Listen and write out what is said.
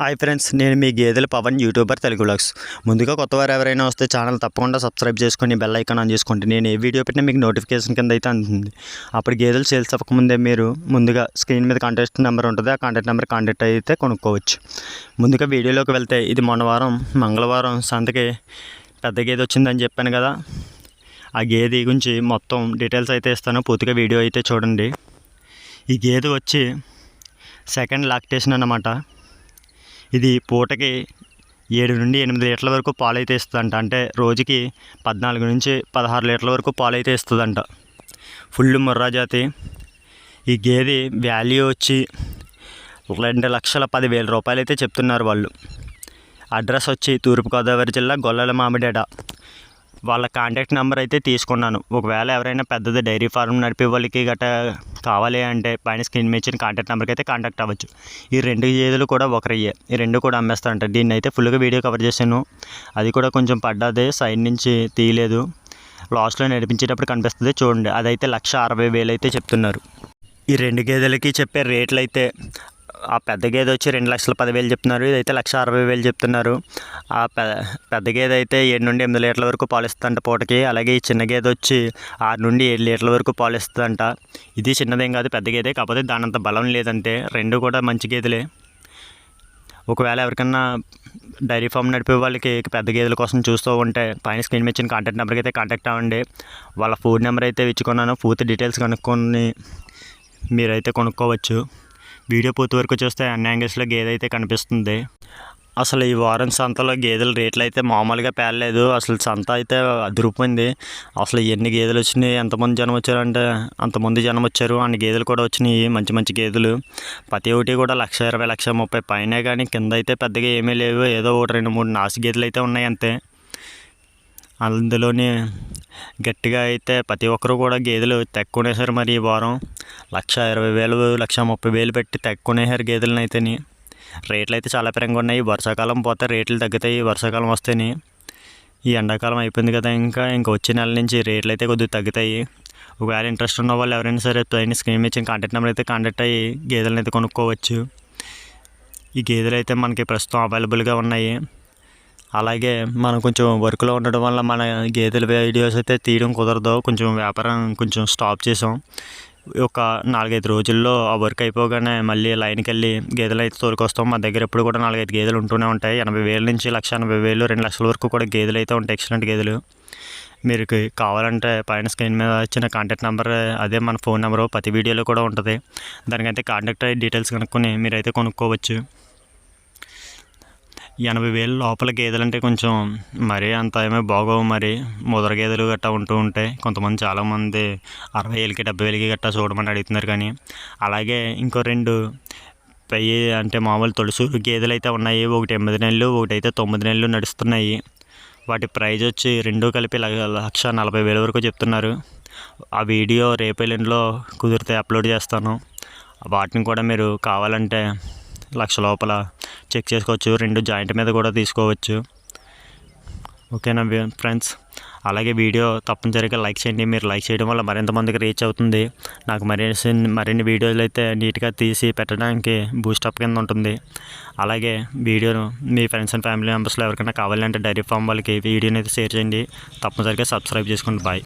Hi friends నేను మీ గేదెల Pawan YouTuber Telugu blogs ముందుగా కొత్తవారు ఎవరైనా వస్తే ఛానల్ తప్పకుండా సబ్స్క్రైబ్ చేసుకొని బెల్ ఐకాన్ ఆన్ చేసుకోండి. నేను ఏ వీడియో పెట్టినా మీకు నోటిఫికేషన్ కింద అయితే అందుతుంది అప్పుడు గేదెలు సేల్స్ అవ్వకముందే మీరు ముందుగా స్క్రీన్ మీద కాంటాక్ట్ నెంబర్ ఉంటుంది. ఆ కాంటాక్ట్ నెంబర్ కాంటాక్ట్ అయితే కొనుక్కోవచ్చు. ముందుగా వీడియోలోకి వెళ్తే ఇది మొన్నవారం మంగళవారం సంతకి పెద్ద గేదె వచ్చిందని చెప్పాను కదా. ఆ గేదె గురించి మొత్తం డీటెయిల్స్ అయితే ఇస్తాను. పూర్తిగా వీడియో అయితే చూడండి. ఈ గేదె వచ్చి సెకండ్ లాక్టేషన్ అన్నమాట. ఇది పూటకి ఏడు నుండి ఎనిమిది లీటర్ల వరకు పాలు అయితే ఇస్తుందంట. అంటే రోజుకి పద్నాలుగు నుంచి పదహారు లీటర్ల వరకు పాలు అయితే ఇస్తుందంట. ఫుల్ ముర్రా జాతి. ఈ గేదె వాల్యూ వచ్చి రెండు లక్షల పదివేల రూపాయలు అయితే చెప్తున్నారు వాళ్ళు. అడ్రస్ వచ్చి తూర్పుగోదావరి జిల్లా గొల్లల మామిడేడ. వాళ్ళ కాంటాక్ట్ నెంబర్ అయితే తీసుకున్నాను. ఒకవేళ ఎవరైనా పెద్దది డైరీ ఫార్మ్ నడిపే వాళ్ళకి గట్రా కావాలి అంటే పైన స్క్రీన్ మీద ఇచ్చిన కాంటాక్ట్ నెంబర్కి అయితే కాంటాక్ట్ అవ్వచ్చు. ఈ రెండు గేదెలు కూడా ఒకరయ్యే. ఈ రెండు కూడా అమ్మేస్తారంట. దీన్ని అయితే ఫుల్గా వీడియో కవర్ చేశాను. అది కూడా కొంచెం పడ్డది సైడ్ నుంచి తీయలేదు. లాస్ట్లో నడిపించేటప్పుడు కనిపిస్తుంది చూడండి. అదైతే లక్ష అరవై వేలు అయితే చెప్తున్నారు. ఈ రెండు గేదెలకి చెప్పే రేట్లు అయితే ఆ పెద్ద గేదె వచ్చి రెండు లక్షల పదివేలు చెప్తున్నారు. ఇదైతే లక్ష అరవై వేలు చెప్తున్నారు. ఆ పె పెద్ద గేదె అయితే ఏడు నుండి ఎనిమిది లీటర్ల వరకు పాలిస్తుందంట పూటకి. అలాగే ఈ చిన్న గేదె వచ్చి ఆరు నుండి ఏడు లీటర్ల వరకు పాలు ఇస్తుందంట ఇది చిన్నదేం కాదు పెద్ద గేదె కాకపోతే దానంత బలం లేదంటే రెండు కూడా మంచి గేదెలే. ఒకవేళ ఎవరికన్నా డైరీ ఫామ్ నడిపే వాళ్ళకి పెద్ద గేదెల కోసం చూస్తూ ఉంటే పైన స్క్రీన్ మీద ఇచ్చిన కాంటాక్ట్ నెంబర్కి అయితే కాంటాక్ట్ అవ్వండి. వాళ్ళ ఫోన్ నెంబర్ అయితే ఇచ్చుకున్నాను పూర్తి డీటెయిల్స్ కనుక్కొని మీరైతే కొనుక్కోవచ్చు. వీడియో పూర్తి వరకు చూస్తే అన్ని యాంగిల్స్లో గేదె అయితే కనిపిస్తుంది. అసలు ఈ వారం సంతలో గేదెల రేట్లు అయితే మామూలుగా పేర్లేదు అసలు సంత అయితే అదిరిపోయింది. అసలు ఎన్ని గేదెలు వచ్చినాయి ఎంతమంది జనం వచ్చారంటే అంతమంది జనం వచ్చారు. అన్ని గేదెలు కూడా వచ్చినాయి మంచి మంచి గేదెలు. ప్రతి ఒక్కటి కూడా లక్ష ఇరవై లక్ష ముప్పై పైనే కానీ కింద అయితే పెద్దగా ఏమీ లేవు. ఏదో ఒకటి రెండు మూడు నాసి గేదెలు అయితే ఉన్నాయి అంతే. అందులోని గట్టిగా అయితే ప్రతి ఒక్కరూ కూడా గేదెలు తెక్కునేసారు మరి ఈ వారం. లక్ష ఇరవై వేలు లక్ష ముప్పై వేలు పెట్టి తెక్కునేసారు గేదెలను అయితేని. రేట్లు అయితే చాలా పెరంగా ఉన్నాయి. వర్షాకాలం పోతే రేట్లు తగ్గుతాయి వర్షాకాలం వస్తేని. ఈ ఎండాకాలం అయిపోయింది కదా ఇంకా. ఇంకా వచ్చే నెల నుంచి రేట్లు అయితే కొద్దిగా తగ్గుతాయి. ఒకవేళ ఇంట్రెస్ట్ ఉన్న వాళ్ళు ఎవరైనా సరే పైన స్క్రీన్ ఇచ్చిన కాంటాక్ట్ నెంబర్ అయితే కాంటాక్ట్ అయ్యి గేదెలను అయితే కొనుక్కోవచ్చు. ఈ గేదెలు అయితే మనకి ప్రస్తుతం అవైలబుల్గా ఉన్నాయి. అలాగే మనం కొంచెం వర్క్లో ఉండడం వల్ల మన గేదెల వీడియోస్ అయితే తీయడం కుదరదు. కొంచెం వ్యాపారం కొంచెం స్టాప్ చేసాం. ఒక నాలుగైదు రోజుల్లో ఆ వర్క్ అయిపోగానే మళ్ళీ లైన్కి వెళ్ళి గేదెలు అయితే తోలుకొస్తాం. మా దగ్గర ఎప్పుడు కూడా నాలుగైదు గేదెలు ఉంటూనే ఉంటాయి. ఎనభై వేల నుంచి లక్ష ఎనభై వేలు రెండు లక్షల వరకు కూడా గేదెలు అయితే ఉంటాయి. ఎక్సలెంట్ గేదెలు. మీరు కావాలంటే పైన స్క్రీన్ మీద వచ్చిన కాంటాక్ట్ నెంబర్ అదే మన ఫోన్ నెంబరు. ప్రతి వీడియోలో కూడా ఉంటుంది. దానికైతే కాంటాక్ట్ అయ్యి డీటెయిల్స్ కనుక్కొని మీరైతే కొనుక్కోవచ్చు. ఎనభై వేలు లోపల గేదెలు అంటే కొంచెం మరీ అంత ఏమీ బాగోవు మరి. ముదర గేదెలు గట్టా ఉంటూ ఉంటాయి కొంతమంది చాలామంది అరవై వేలకి డెబ్బై వేలకి గట్టా చూడమని అడుగుతున్నారు కానీ అలాగే ఇంకో రెండు పెయ్యి అంటే మామూలు తొలుసూరు గేదెలు అయితే ఉన్నాయి. ఒకటి ఎనిమిది నెలలు ఒకటి అయితే తొమ్మిది నెలలు నడుస్తున్నాయి. వాటి ప్రైజ్ వచ్చి రెండు కలిపి లక్ష నలభై వేల వరకు చెప్తున్నారు. ఆ వీడియో రేపెల్లింట్లో కుదిరితే అప్లోడ్ చేస్తాను. వాటిని కూడా మీరు కావాలంటే లక్ష లోపల చెక్ చేసుకోవచ్చు. రెండు జాయింట్ మీద కూడా తీసుకోవచ్చు. ఓకేనా ఫ్రెండ్స్. అలాగే వీడియో తప్పనిసరిగా లైక్ చేయండి. మీరు లైక్ చేయడం వల్ల మరింత మందికి రీచ్ అవుతుంది. నాకు మరిన్ని మరిన్ని వీడియోలు అయితే నీట్గా తీసి పెట్టడానికి బూస్టప్ కింద ఉంటుంది. అలాగే వీడియోను మీ ఫ్రెండ్స్ అండ్ ఫ్యామిలీ మెంబర్స్లో ఎవరికైనా కావాలంటే డైరీ ఫామ్ వాళ్ళకి వీడియోని అయితే షేర్ చేయండి. తప్పనిసరిగా సబ్స్క్రైబ్ చేసుకోండి. బాయ్.